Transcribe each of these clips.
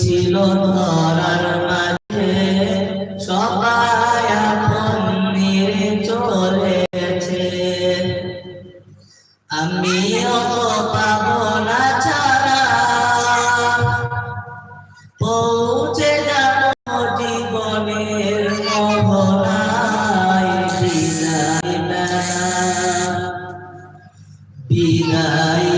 ছিল ধরার মাঝে। সবাই আপন নিয়ে চলেছে। আমিও তো পাবো না ছাড়া। পৌঁছে যাব জীবনের মোহনায় বিদায় বিদায়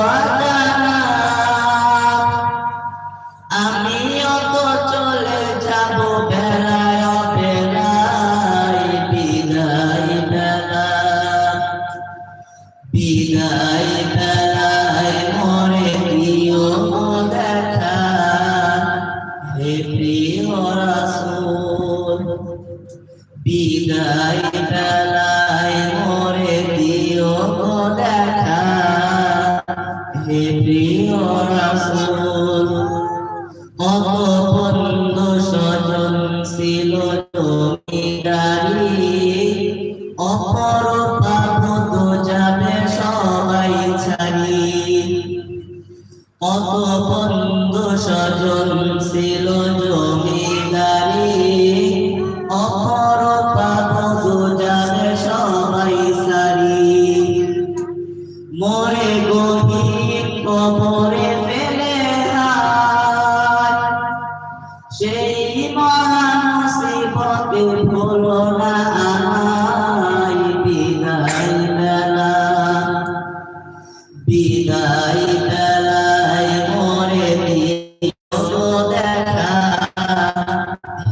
বন্ধু স্বজন ছিল জমিদারি। অপর পাবো তো যাবে সবাই ছাড়ি। বন্ধু স্বজন ছিল জমিদারি। সেই মহানসিবতে হলো না আমায় বিদায় বেলা বিদায় বেলায় মরে দিয়ে দেখা।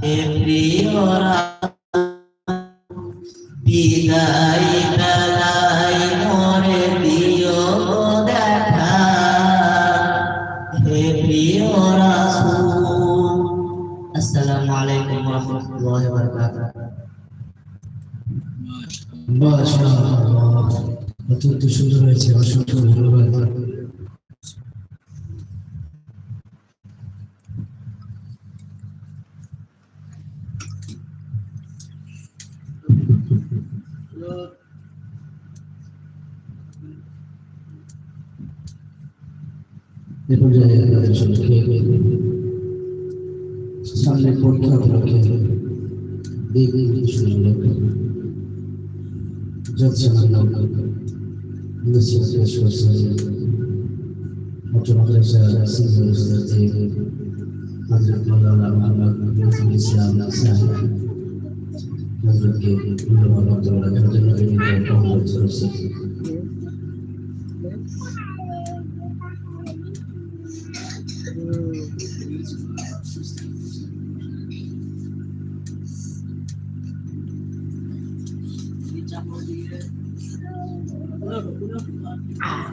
হে প্রিয়রা আলাইকুম ওয়া রাহমাতুল্লাহি মাশাআল্লাহ অত্যন্ত সুন্দর হয়েছে অসংখ্য ধন্যবাদ এ আপনাদের সবাইকে সামনে পরীক্ষা উপলক্ষে এই শুনলেন জলসা নাম নসিহত পেশ করছেন ডক্টর মাদ্রাসা সিনিয়র উস্তাদ হযরত মাওলানা মুহাম্মদ নজরুল ইসলাম সাহেব হযরতকে ধন্যবাদ বক্তব্য রাখার জন্য বিনীত অনুরোধ করছি Thank you. Ah.